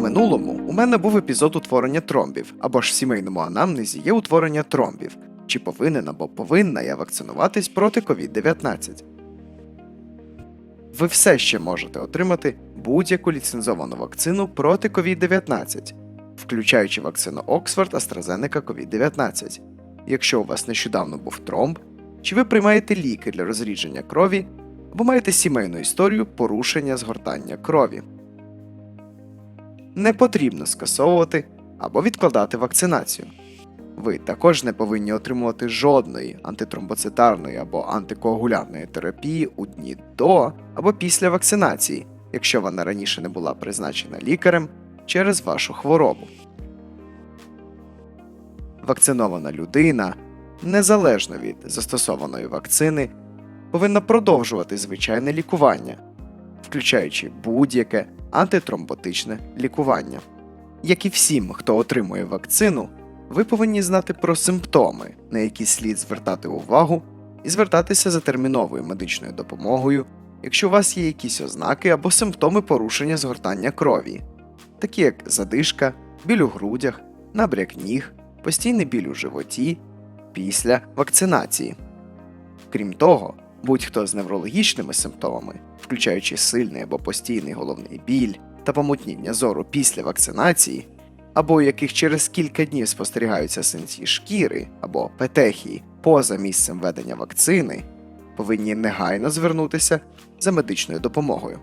минулому у мене був епізод утворення тромбів, або ж в сімейному анамнезі є утворення тромбів, чи повинен або повинна я вакцинуватись проти COVID-19. Ви все ще можете отримати будь-яку ліцензовану вакцину проти COVID-19, включаючи вакцину Oxford AstraZeneca COVID-19, якщо у вас нещодавно був тромб, чи ви приймаєте ліки для розрідження крові, або маєте сімейну історію порушення згортання крові. Не потрібно скасовувати або відкладати вакцинацію. Ви також не повинні отримувати жодної антитромбоцитарної або антикоагулянтної терапії у дні до або після вакцинації, якщо вона раніше не була призначена лікарем через вашу хворобу. Вакцинована людина, незалежно від застосованої вакцини, повинна продовжувати звичайне лікування, включаючи будь-яке антитромботичне лікування. Як і всім, хто отримує вакцину, ви повинні знати про симптоми, на які слід звертати увагу, і звертатися за терміновою медичною допомогою, якщо у вас є якісь ознаки або симптоми порушення згортання крові, такі як задишка, біль у грудях, набряк ніг, постійний біль у животі після вакцинації. Крім того, будь-хто з неврологічними симптомами, включаючи сильний або постійний головний біль та помутніння зору після вакцинації, або у яких через кілька днів спостерігаються синці шкіри або петехії поза місцем ведення вакцини, повинні негайно звернутися за медичною допомогою.